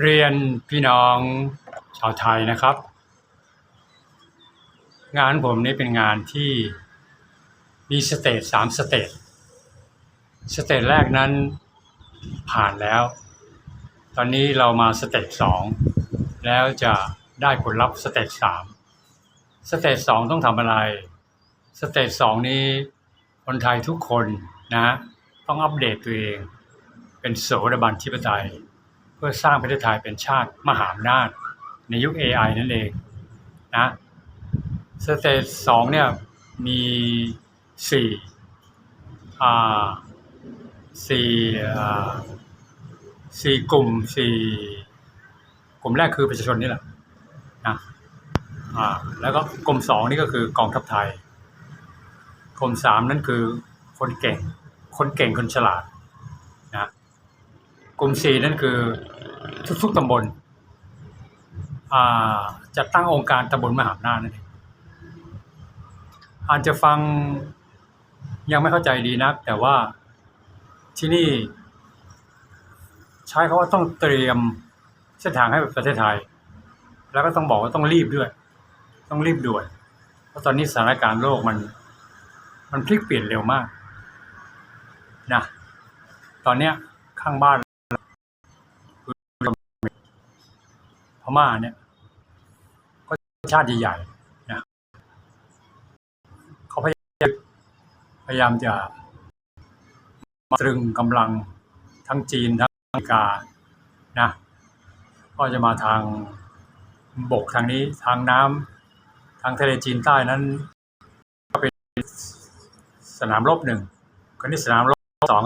เรียนพี่น้องชาวไทยนะครับ งานผมนี่เป็นงานที่มีสเตจสามสเตจสเตจแรกนั้นผ่านแล้ว ตอนนี้เรามาสเตจสองแล้วจะได้ผลลัพธ์สเตจสามสเตจสองต้องทำอะไร สเตจสองนี้คนไทยทุกคนนะ ต้องอัปเดตตัวเอง เป็นโสดาบันทิปไตย พื่อสร้างประเทศไทยเป็นชาติมหาอำนาจในยุค AI นั่นเองนะสเตจสองเนี่ยมีสี่อ่าสี่อ่าสี่กลุ่มสี่กลุ่มแรกคือประชาชนนี่แหละนะอ่าแล้วก็กลุ่มสองนี่ก็คือกองทัพไทย กลุ่มสามนั่นคือคนเก่ง คนเก่งคนฉลาดนะกลุ่มสี่นั่นคือ ทุกๆตำบลจะตั้งองค์การตำบลมหาอำนาจนั่นเองอาจจะฟังยังไม่เข้าใจดีนัก แต่ว่าที่นี่ ใช้คาว่าต้องเตรียมเส้นทางให้ประเทศไทย แล้วก็ต้องบอกว่าต้องรีบด้วย ต้องรีบด่วนเพราะตอนนี้สถานการณ์โลกมัน มันพลิกเปลี่ยนเร็วมากนะตอนเนี้ยข้างบ้าน พม่าเนี่ยก็ชาติใหญ่ๆนะเขาพยายามพยายามจะมาตรึงกำลังทั้งจีนทั้งอเมริกานะก็จะมาทางบกทางนี้ทางน้ำทางทะเลจีนใต้นั้น ก็เป็นสนามรบหนึ่งคนนี้สนามรบสอง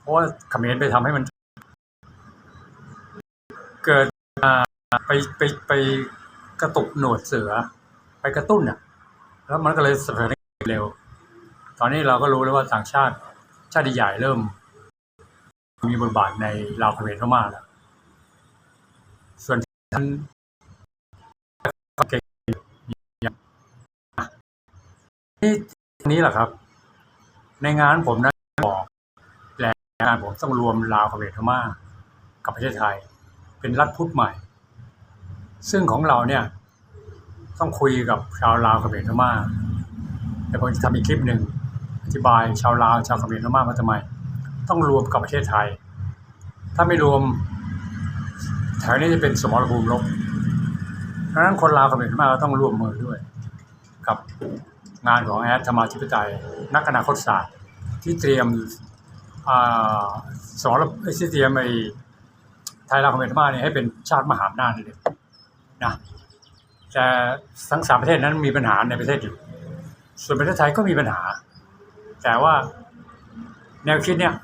เพราะว่าเขมรไปทำให้มัน เกิดอ่าไปไปไปกระตุกหนวดเสือ ไปกระตุ้นอะ แล้วมันก็เลยสถานการณ์เร็ว ตอนนี้เราก็รู้แล้วว่าต่างชาติชาติใหญ่เริ่ม มีบทบาทในลาวเขมรเข้ามาแล้ว ส่วนท่านเก่งนี่นี้แหละครับ ในงานผมนะบอกแหล่งงานผมต้องรวมลาวเขมรพม่ากับประเทศไทย เป็นรัฐพุทธใหม่ ซึ่งของเราเนี่ยต้องคุยกับชาวลาวเขมรพม่าแต่ผมจะทำอีกคลิปหนึ่งอธิบายชาวลาวชาวเขมรพม่าว่าทำไม ต้องรวมกับประเทศไทย ถ้าไม่รวมแถวนี้จะเป็นสมรภูมิรบดังนั้นคนลาวเขมรพม่าก็ต้องร่วมมือด้วย กับงานของแอดธรรมาธิปไตยนักอนาคตศาสตร์ที่เตรียมอสอนที่เตรียมไอ ไทยลาวเขมรพม่าเนี่ยให้เป็นชาติมหาอำนาจเลยนะแต่ทั้งสามประเทศนั้นมีปัญหาในประเทศอยู่ ส่วนประเทศไทยก็มีปัญหา แต่ว่าแนวคิดเนี่ย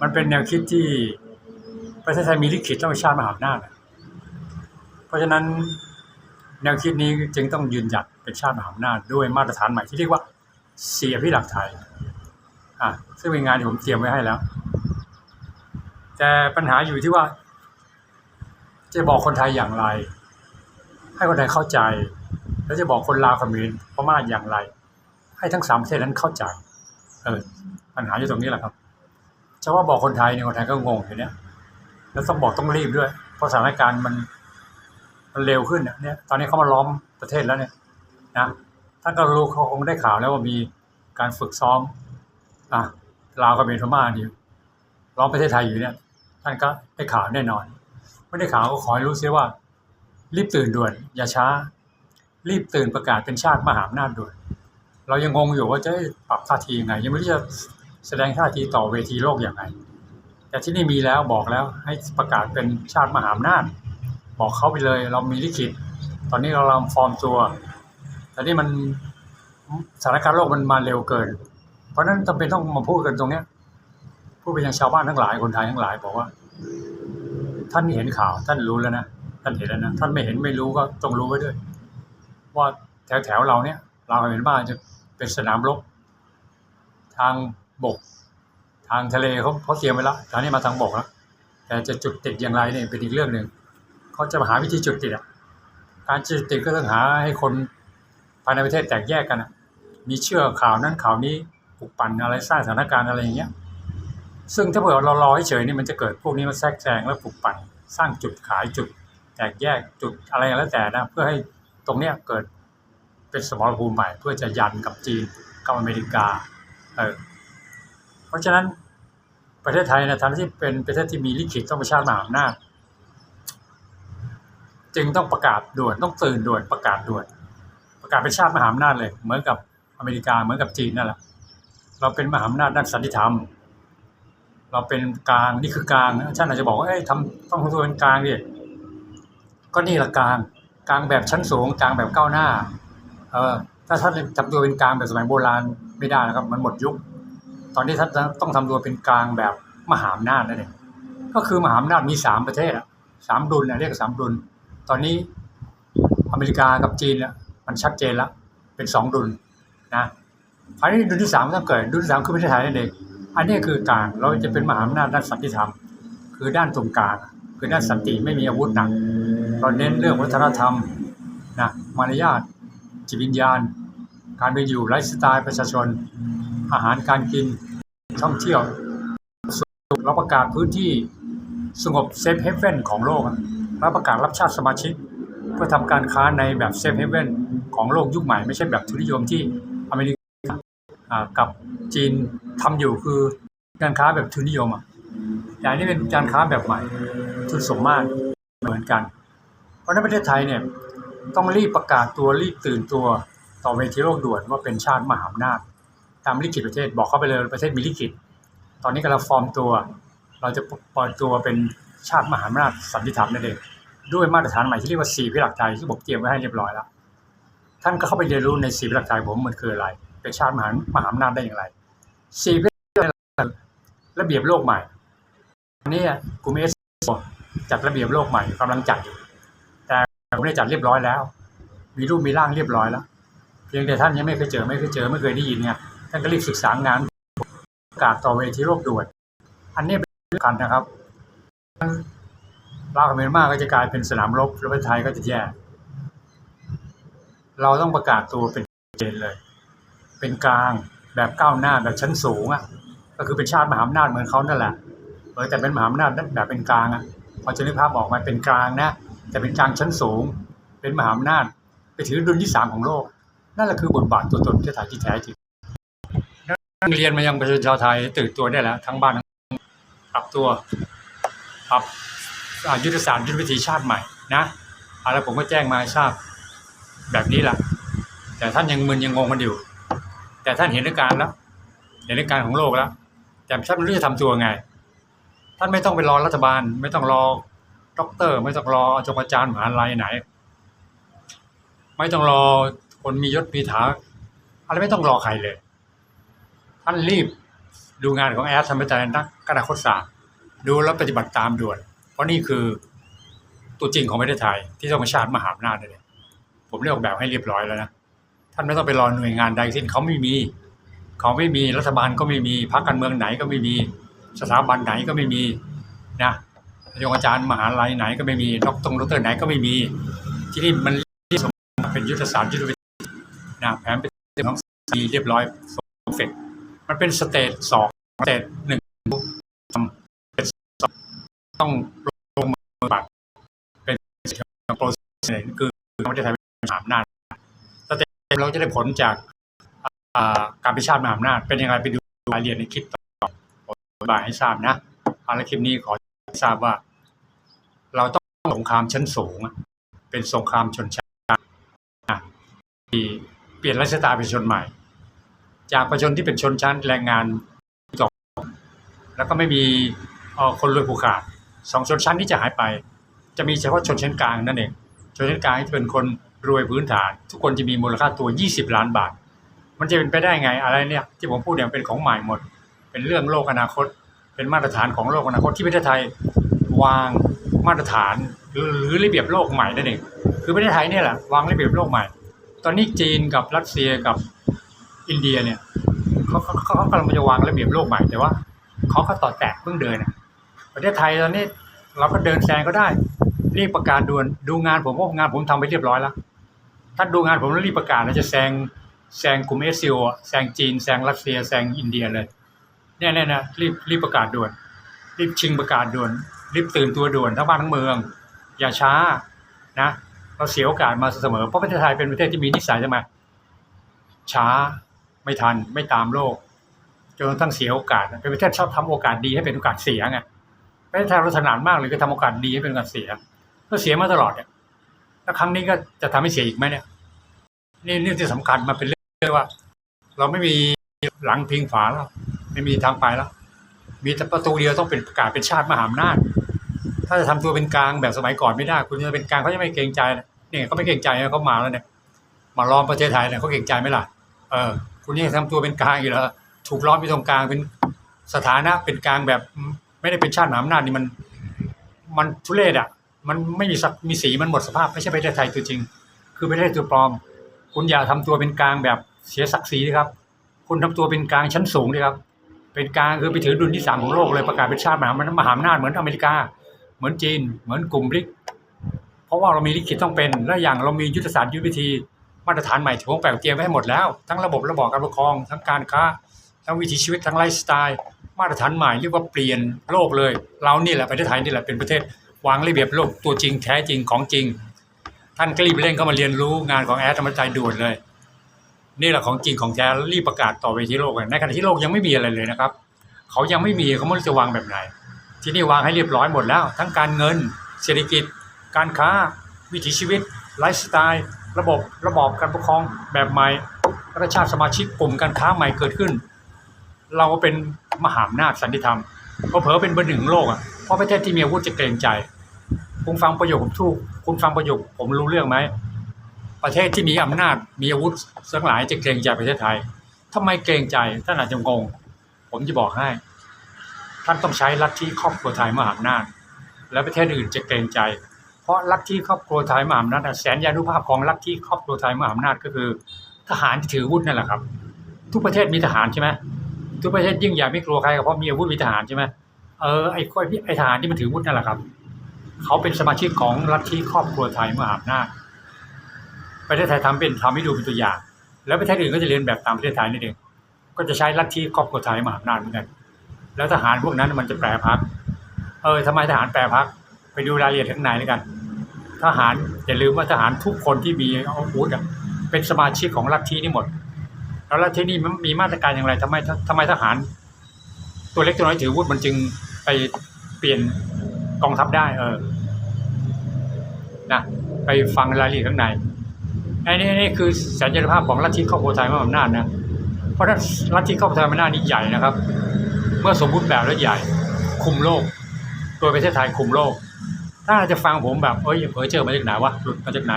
มันเป็นแนวคิดที่ประเทศไทยมีลิขิตต้องเป็นชาติมหาอำนาจเพราะฉะนั้นแนวคิดนี้จึงต้องยืนหยัดเป็นชาติมหาอำนาจด้วยมาตรฐานใหม่ที่เรียกว่าเสียพิหลักไทย อะซึ่งเป็นงานที่ผมเตรียมไว้ให้แล้ว แต่ปัญหาอยู่ที่ว่า จะบอกคนไทยอย่างไร ให้คนไทยเข้าใจ แล้วจะบอกคนลาวเขมรพม่าอย่างไร ให้ทั้งสามประเทศนั้นเข้าใจ เออปัญหาอยู่ตรงนี้แหละครับจะว่าบอกคนไทยเนี่ยคนไทยก็งงอยู่เนี่ยแล้วต้องบอกต้องรีบด้วย เพราะสถานการณ์มันมันเร็วขึ้นเนี่ย ตอนนี้เขามาล้อมประเทศแล้วเนี่ยนะท่านก็รู้เขาคงได้ข่าวแล้วว่ามีการฝึกซ้อมอะลาวกับเขมรพม่านี่ล้อมประเทศไทยอยู่เนี่ย ท่านก็ได้ข่าวแน่นอนไม่ได้ข่าวก็ขอให้รู้เสียว่า รีบตื่นด่วน อย่าช้า รีบตื่นประกาศเป็นชาติมหาอำนาจด่วน เรายังงงอยู่ว่าจะปรับท่าทียังไง ยังไม่รู้จะแสดงท่าทีต่อเวทีโลกอย่างไรแต่ที่นี่มีแล้วบอกแล้วให้ประกาศเป็นชาติมหาอำนาจบอกเขาไปเลย เรามีลิขิต ตอนนี้เรากำฟอร์มตัวแต่นี่มันสถานการณ์โลกมันมาเร็วเกิน เพราะฉะนั้นจำเป็นต้องมาพูดกันตรงเนี้ย พูดไปยังชาวบ้านทั้งหลายคนไทยทั้งหลายบอกว่า ท่านเห็นข่าว ท่านรู้แล้วนะท่านเห็นแล้วนะท่านไม่เห็นไม่รู้ก็ต้องรู้ไว้ด้วย ว่าแถวแถวเราเนี่ย เราเห็นบ้านจะเป็นสนามรบทางบก ทางทะเลเขาเขาเตรียมไว้แล้วทางนี้มาทางบกแล้วแต่จะจุดติดอย่างไรเนี่ยเป็นอีกเรื่องหนึ่งเขาจะหาวิธีจุดติดอะการจุดติดก็ต้องหาให้คนภายในประเทศแตกแยกกันอะมีเชื่อข่าวนั้นข่าวนี้ปลุกปั่นอะไรสร้างสถานการณ์อะไรอย่างเงี้ย ซึ่งถ้าเผื่อเรารอเฉยนี่มันจะเกิดพวกนี้มาแทรกแซงและปลุกปั่นสร้างจุดขายจุด แตกแยกจุดอะไรก็แล้วแต่นะเพื่อให้ตรงเนี้ยเกิดเป็นสมรภูมิใหม่ เพื่อจะยันกับจีนกับอเมริกาเออเพราะฉะนั้นประเทศไทยในฐานะที่เป็นประเทศที่มีลิขิตต้องเป็นชาติมหาอำนาจจึงต้องประกาศด่วนต้องตื่นด่วนประกาศด่วน ประกาศเป็นชาติมหาอำนาจเลย เหมือนกับอเมริกาเหมือนกับจีนนั่นแหละเราเป็นมหาอำนาจด้านสันติธรรม เราเป็นกลางนี่คือกลางนะท่านอาจจะบอกว่าเอ้ยทำต้องทำตัวเป็นกลางดิก็นี่แหละกลางกลางแบบชั้นสูงกลางแบบก้าวหน้า เออถ้าท่านทำตัวเป็นกลางแบบสมัยโบราณไม่ได้นะครับ มันหมดยุค ตอนนี้ท่านต้องทำตัวเป็นกลางแบบมหาอำนาจนั่นเองก็คือมหาอำนาจมีสามประเทศอะสามดุลนะเรียกสามดุล ตอนนี้อเมริกากับจีนเนี่ยมันชัดเจนแล้วเป็นสองดุลนะคราวนี้ดุลที่สามต้องเกิดดุลที่สามคือประเทศไทยนั่นเอง อันนี้คือกลางเราจะเป็นมหาอำนาจด้านสันติธรรม คือด้านตรงกลางคือด้านสันติไม่มีอาวุธหนักเราเน้นเรื่องวัฒนธรรมนะมารยาทจิตวิญญาณ การเป็นอยู่ไลฟ์สไตล์ประชาชน อาหารการกินท่องเที่ยวเราประกาศพื้นที่สงบเซฟเฮเว่นของโลกอะเราประกาศรับชาติสมาชิก เพื่อทำการค้าในแบบเซฟเฮเว่นของโลกยุคใหม่ไม่ใช่แบบทุนนิยมที่อเมริกาอ่ากับ จีนทำอยู่คือการค้าแบบทุนนิยมอะอย่างนี้เป็นการค้าแบบใหม่ ทุนสมมาตรเหมือนกัน เพราะนั้นประเทศไทยเนี่ยต้องรีบประกาศตัวรีบตื่นตัวต่อเวทีโลกด่วนว่าเป็นชาติมหาอำนาจตามลิขิตประเทศบอกเข้าไปเลยประเทศมีลิขิต ตอนนี้กำลังฟอร์มตัว เราจะปล่อยตัวเป็นชาติมหาอำนาจสันติธรรมนั่นเองด้วยมาตรฐานใหม่ที่เรียกว่าสี่พิหลักใจที่ผมเตรียมไว้ให้เรียบร้อยแล้วท่านก็เข้าไปเรียนรู้ในสี่พิหลักใจผมมันคืออะไร เป็นชาติมหามหาอำนาจได้อย่างไร สี่พิหลักใจระเบียบโลกใหม่อันนี้กลุ่มเอสจัดระเบียบโลกใหม่กำลังจัดอยู่แต่ผมได้จัดเรียบร้อยแล้ว มีรูปมีร่างเรียบร้อยแล้ว เพียงแต่ท่านยังไม่เคยเจอไม่เคยเจอไม่เคยได้ยินไงท่านก็รีบศึกษางานประกาศต่อเวทีโลกด่วนอันนี้เป็นสำคัญนะครับลาวกับเมียนมาก็จะกลายเป็นสนามรบแล้วประเทศไทยก็จะแย่ เราต้องประกาศตัวเป็นเจนเลย เป็นกลาง แบบก้าวหน้าแบบชั้นสูงอะก็คือเป็นชาติมหาอำนาจเหมือนเขานั่นแหละเออแต่เป็นมหาอำนาจแบบเป็นกลางอะพอจะนึกภาพออกมาเป็นกลางนะแต่เป็นกลางชั้นสูง เป็นมหาอำนาจไปถือดุลที่สามของโลก นั่นแหละคือบทบาทตัวตนประเทศไทยที่แท้จริงนักเรียนมายังประชาชนชาวไทยตื่นตัวได้แล้ว ทั้งบ้านทั้งปรับตัวปรับยุทธศาสตร์ยุทธวิธีชาติใหม่นะอะแล้วผมก็แจ้งมาให้ทราบแบบนี้แหละแต่ท่านยังมึนยังงงกันอยู่ แต่ท่านเห็นอาการแล้ว เห็นอาการของโลกแล้ว แต่ท่านไม่รู้จะทำตัวไง ท่านไม่ต้องไปรอรัฐบาล ไม่ต้องรอด็อกเตอร์ ไม่ต้องรออาจารย์อาจารย์มหาลัยไหน ไม่ต้องรอคนมียศมีถาอะไรไม่ต้องรอใครเลย ท่านรีบดูงานของแอดทำไปแต่นักอนาคตศาสตร์ดูแล้วปฏิบัติตามด่วน เพราะนี่คือตัวจริงของประเทศไทยที่ต้องมาชาติมหาอำนาจเลยผมได้อกแบบให้เรียบร้อยแล้วนะานไม่ต้องไปรอหน่วยงานใดสิ้นเขาไม่มีเขาไม่มีรัฐบาลก็ไม่มีพรรคการเมืองไหนก็ไม่มี สถาบันไหนก็ไม่มีนะโยงอาจารย์มหาลัยไหนก็ไม่มีดอกตรงดอกเตอร์ไหนก็ไม่มี ที่นี่มันที่สมเป็นยุทธศาสตร์ยุทธวิธีนะแผนเป็นของมีเรียบร้อยเสร็จมันเป็นสเตจสองสเตจหนึ่งทำเสองต้องลงมือปฏิบัติเป็นโปรเซสคือประเทศไทยเป็นสามอำนาจ เราจะได้ผลจากอ่าการพิชาติมหาอำนาจเป็นยังไงไปดูรายละเอียดในคลิปต่อผมอบายให้ทราบนะเอาละคลิปนี้ขอให้ทราบว่า เราต้องสงครามชั้นสูง เป็นสงครามชนชั้นที่เปลี่ยนไลฟ์สไตล์เป็นชนใหม่ จากประชนที่เป็นชนชั้นแรงงานจบแล้วก็ไม่มีคนรวยผูกขาดสองชนชั้นที่จะหายไป จะมีเฉพาะชนชั้นกลางนั่นเองชนชั้นกลางที่เป็นคน รวยพื้นฐาน ทุกคนจะมีมูลค่าตัว 20 ล้านบาท มันจะเป็นไปได้ไงอะไรเนี่ย ที่ผมพูดเนี่ยเป็นของใหม่หมด เป็นเรื่องโลกอนาคต เป็นมาตรฐานของโลกอนาคตที่ประเทศไทยวางมาตรฐานหรือระเบียบโลกใหม่นั่นเองคือประเทศไทยเนี่ยแหละวางระเบียบโลกใหม่ ตอนนี้จีนกับรัสเซียกับอินเดียเนี่ยเขาเขาเขากำลังจะวางระเบียบโลกใหม่แต่ว่าเขาก็ต่อแตกเพิ่งเดินนะประเทศไทยตอนนี้เราก็เดินแซงก็ได้รีบประกาศด่วนดูงานผมว่างานผมทำไปเรียบร้อยแล้ว ถ้าดูงานผมแล้วรีบประกาศแล้วจะแซงแซงกลุ่มเอสซีโอแซงจีนแซงรัสเซียแซงอินเดียเลยเนี่ยเนี่ยนะรีบรีบประกาศด่วน รีบชิงประกาศด่วน รีบตื่นตัวด่วนทั้งบ้านทั้งเมือง อย่าช้านะเราเสียโอกาสมาเสมอเพราะประเทศไทยเป็นประเทศที่มีนิสัยใช่ไหมช้าไม่ทันไม่ตามโลกจนกระทั่งเสียโอกาสเป็นประเทศชอบทำโอกาสดีให้เป็นโอกาสเสียไงประเทศไทยเราถนัดมากเลยก็ทำโอกาสดีให้เป็นโอกาสเสีย ก็เสียมาตลอดเนี่ยแล้วครั้งนี้ก็จะทำให้เสียอีกไหมเนี่ย นี่นี่ที่สำคัญมาเป็นเรื่องว่า เราไม่มีหลังพิงฝาแล้ว ไม่มีทางไปแล้ว มีแต่ประตูเดียวต้องเป็นประกาศเป็นชาติมหาอำนาจถ้าจะทำตัวเป็นกลางแบบสมัยก่อนไม่ได้ คุณจะเป็นกลางเขาจะไม่เกรงใจเนี่ยเขาไม่เกรงใจนะเขามาแล้วเนี่ยมาล้อมประเทศไทยเนี่ยเขาเกรงใจไหมล่ะเออคุณนี่ทำตัวเป็นกลางอยู่แล้วถูกล้อมอยู่ตรงกลางเป็นสถานะเป็นกลางแบบไม่ได้เป็นชาติมหาอำนาจนี่มัน มันทุเรศอะ มันไม่มีสักมีสีมันหมดสภาพไม่ใช่ประเทศไทยตัวจริง คือประเทศตัวปลอม คุณอย่าทำตัวเป็นกลางแบบเสียศักดิ์ศรีนะครับ คุณทำตัวเป็นกลางชั้นสูงเลยครับ เป็นกลางคือไปถือดุลที่สามของโลกเลยประกาศเป็นชาติมหามหาอำนาจเหมือนอเมริกา เหมือนจีน เหมือนกลุ่มบริก เพราะว่าเรามีลิขิตต้องเป็น และอย่างเรามียุทธศาสตร์ยุทธวิธีมาตรฐานใหม่ที่ผมแปลเตรียมไว้ให้หมดแล้ว ทั้งระบบระบอบการปกครอง ทั้งการค้า ทั้งวิถีชีวิต ทั้งไลฟ์สไตล์ มาตรฐานใหม่เรียกว่าเปลี่ยนโลกเลย เรานี่แหละประเทศไทยนี่แหละเป็นประเทศวางระเบียบโลกตัวจริงแท้จริงของจริง ท่านก็รีบเร่งเข้ามาเรียนรู้งานของแอดธรรมใจด่วนเลย นี่แหละของจริงของแท้รีบประกาศต่อไปที่โลกในขณะที่โลกยังไม่มีอะไรเลยนะครับ เขายังไม่มีเขาไม่รู้จะวางแบบไหน ที่นี่วางให้เรียบร้อยหมดแล้ว ทั้งการเงิน เศรษฐกิจ การค้า วิถีชีวิต ไลฟ์สไตล์ ระบบระบอบการปกครองแบบใหม่ประชาสมาชิกกลุ่มการค้าใหม่เกิดขึ้น เราเป็นมหาอำนาจสันติธรรมเพอเผอเป็นเบอร์หนึ่งโลกอะเพราะประเทศที่มีอาวุธจะเกรงใจ คุณฟังประโยคผมถูก คุณฟังประโยคผมรู้เรื่องไหม ประเทศที่มีอำนาจมีอาวุธทั้งหลายจะเกรงใจประเทศไทยทำไมเกรงใจท่านอาจจะงง ผมจะบอกให้ ท่านต้องใช้ลัทธิครอบครัวไทยมหาอำนาจ และประเทศอื่นจะเกรงใจ เพราะลัทธิครอบครัวไทยมหาอำนาจแสนยานุภาพของลัทธิครอบครัวไทยมหาอำนาจก็คือ ทหารที่ถืออาวุธนั่นแหละครับ ทุกประเทศมีทหารใช่ไหมทุกประเทศยิ่งใหญ่ไม่กลัวใครก็เพราะมีอาวุธมีทหารใช่ไหมเออไอ้ไอ้ไอ้ทหารที่มันถืออาวุธนั่นแหละครับ เขาเป็นสมาชิกของลัทธิครอบครัวไทยเมื่อหาอำนาประเทศไทยทำเป็นทำให้ดูเป็นตัวอย่าง แล้วประเทศอื่นก็จะเรียนแบบตามประเทศไทยนี่เองก็จะใช้ลัทธิครอบครัวไทยมหาอำนาจเหมือนกัน แล้วทหารพวกนั้นมันจะแปรพักเออทำไมทหารแปรพักไปดูรายละเอียดข้างในแล้วกัน ทหารอย่าลืมว่าทหารทุกคนที่มีอาวุธอะเป็นสมาชิกของลัทธินี่หมด แล้วลัทธินี่มันมีมาตรการอย่างไรทำไมทำไมทหาร ตัวเล็กตัวน้อยถืออาวุธมันจึงไปเปลี่ยน กองทัพได้ เออนะไปฟังรายละเอียดข้างในไอ้นี่นี่คือสัญญาภาพของลัทธิครอบครัวไทยมหาอำนาจนะเพราะฉะนั้นลัทธิครอบครัวไทยมหาอำนาจนี่ใหญ่นะครับ เมื่อสมบูรณ์แบบแล้วใหญ่ คุมโลกโดยประเทศไทยคุมโลก ถ้าจะฟังผมแบบเอ้ยเผยเจอมาจากไหนวะหลุดมาจากไหน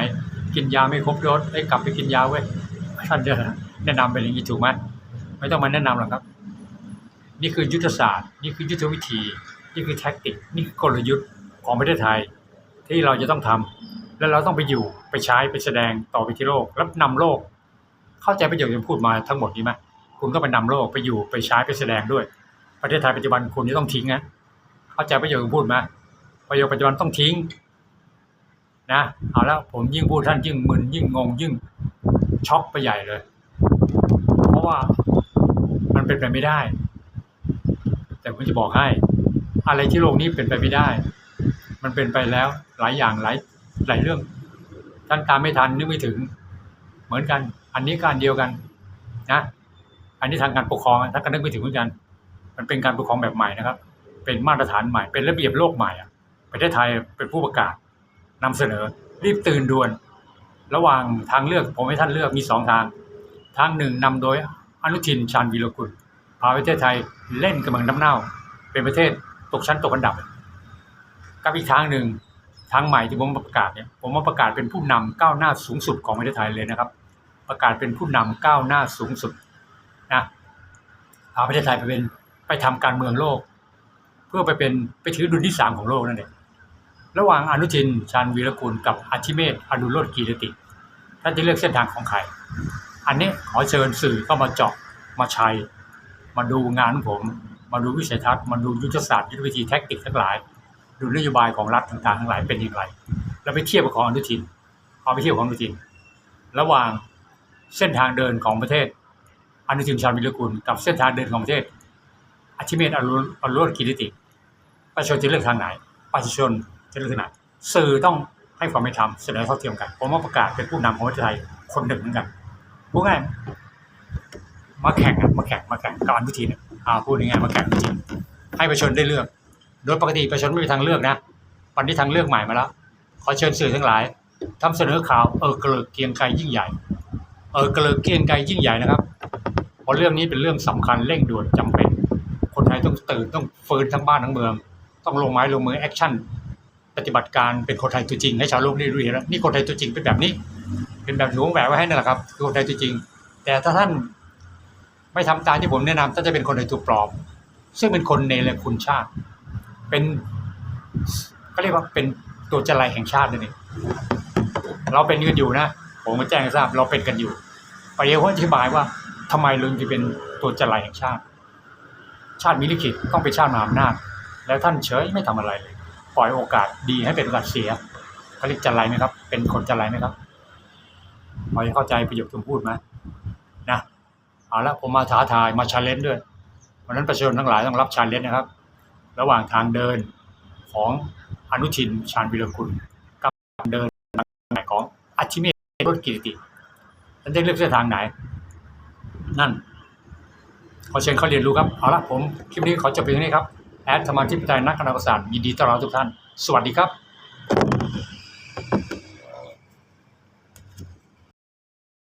กินยาไม่ครบโดสได้กลับไปกินยาเว้ยท่านจะแนะนำเป็นอย่างนี้ถูกไหมไม่ต้องมาแนะนำหรอกครับ นี่คือยุทธศาสตร์ นี่คือยุทธวิธี นี่คือแท็กติกนี่คือกลยุทธ์ของประเทศไทย ที่เราจะต้องทำแล้วเราต้องไปอยู่ไปใช้ไปแสดงต่อไปที่โลกแล้วนำโลก เข้าใจประโยคที่พูดมาทั้งหมดนี้ไหมคุณก็ไปนำโลกไปอยู่ไปใช้ไปแสดงด้วย ประเทศไทยปัจจุบันคุณจะต้องทิ้งนะเข้าใจประโยคที่พูดไหมประโยคปัจจุบันต้องทิ้งนะเอาแล้วผมยิ่งพูดท่านยิ่งมึนยิ่งงงยิ่งช็อกไปใหญ่เลย เพราะว่ามันเป็นไปไม่ได้ แต่ผมจะบอกให้ อะไรที่โลกนี้เป็นไปไม่ได้ มันเป็นไปแล้วหลายอย่างหลายหลายเรื่อง ท่านตามไม่ทันนึกไม่ถึง เหมือนกัน อันนี้ก็อันเดียวกันนะ อันนี้ทางการปกครองท่านก็นึกไม่ถึงเหมือนกัน มันเป็นการปกครองแบบใหม่นะครับ เป็นมาตรฐานใหม่ เป็นระเบียบโลกใหม่อะประเทศไทยเป็นผู้ประกาศนำเสนอ รีบตื่นด่วน ระหว่างทางเลือกผมให้ท่านเลือกมีสองทาง ทางหนึ่งนำโดยอนุทินชาญวีรกุลพาประเทศไทยเล่นกำลังน้ำเน่า เป็นประเทศ ตกชั้นตกอันดับกับอีกทางหนึ่งทางใหม่ที่ผมประกาศเนี่ยผมมาประกาศเป็นผู้นำก้าวหน้าสูงสุดของประเทศไทยเลยนะครับ ประกาศเป็นผู้นำก้าวหน้าสูงสุดนะพาประเทศไทยไปเป็นไปทำการเมืองโลก เพื่อไปเป็นไปถือดุลที่สามของโลกนั่นเองระหว่างอนุทินชาญวีรกุลกับอาทิเมศอดุลโลดกีรติท่านจะเลือกเส้นทางของใครอันนี้ขอเชิญสื่อเข้ามาเจาะมาชัยมาดูงานของผม มาดูวิสัยทัศน์มาดูยุทธศาสตร์ยุทธวิธีแท็กติกทั้งหลาย ดูนโยบายของรัฐต่างๆทั้งหลายเป็นอย่างไร แล้วไปเทียบกับของอนุทินเอาไปเทียบของอนุทิน ระหว่างเส้นทางเดินของประเทศอนุทินชาญวิรกุลกับเส้นทางเดินของประเทศอธิเมตอรุณอรุณกิริติประชาชนจะเลือกทางไหนประชาชนจะเลือกทางไหนสื่อต้องให้ความเป็นธรรมเสนอเท่าเทียมกันผมว่าประกาศเป็นผู้นำของประเทศไทยคนหนึ่งเหมือนกันพูดง่ายมาแข่งมาแข่งมาแข่งกับอนุทินเนี่ย อ่าพูดง่ายๆมาแข่งอนุทินให้ประชาชนได้เลือก โดยปกติประชาชนไม่มีทางเลือกนะวันนี้ทางเลือกใหม่มาแล้ว ขอเชิญสื่อทั้งหลายทำเสนอข่าวเออเกลิกเกียงไกรยิ่งใหญ่ เออเกลิกเกียงไกรยิ่งใหญ่นะครับเพราะเรื่องนี้เป็นเรื่องสำคัญเร่งด่วนจำเป็น คนไทยต้องตื่นต้องฟื้นทั้งบ้านทั้งเมือง ต้องลงไม้ลงมือแอคชั่นปฏิบัติการเป็นคนไทยตัวจริงให้ชาวโลกได้รู้เห็นแล้วนี่คนไทยตัวจริงเป็นแบบนี้ เป็นแบบที่ผมแหวกไว้ให้นั่นแหละครับคือคนไทยตัวจริง แต่ถ้าท่าน ไม่ทำตามที่ผมแนะนำท่าจะเป็นคนไทยตัวปลอม ซึ่งเป็นคนเนรคุณชาติ เป็นก็เรียกว่าเป็นตัวจรัยแห่งชาตินั่นเองเราเป็นกันอยู่นะ ผมมาแจ้งให้ทราบ เราเป็นกันอยู่ไปเดี๋ยวอธิบายว่าทำไมลุงจะเป็นตัวจรัยแห่งชาติ ชาติมีลิขิตต้องเป็นชาติมหาอำนาจแล้วท่านเฉยไม่ทำอะไรเลย ปล่อยโอกาสดีให้เป็นโอกาสเสียเขาเรียกจรัยไหมครับ เป็นคนจรัยไหมครับพอจะเข้าใจประโยคที่ผมพูดไหม เอาละผมมาท้าทายมาชาเลนจ์ด้วยเพราะนั้นประชาชนทั้งหลายต้องรับชาเลนจ์นะครับ ระหว่างทางเดินของอนุทินชาญวิรกุลกับทางเดินของอัจฉิเมฆรถกิติท่านจะเลือกเส้นทางไหน นั่น ขอเชิญเขาเรียนรู้ครับ เอาละผมคลิปนี้ขอจบเพียงนี้ครับ แอดสมาชิกพิจารนักการศาสตร์ยินดีต้อนรับทุกท่าน สวัสดีครับ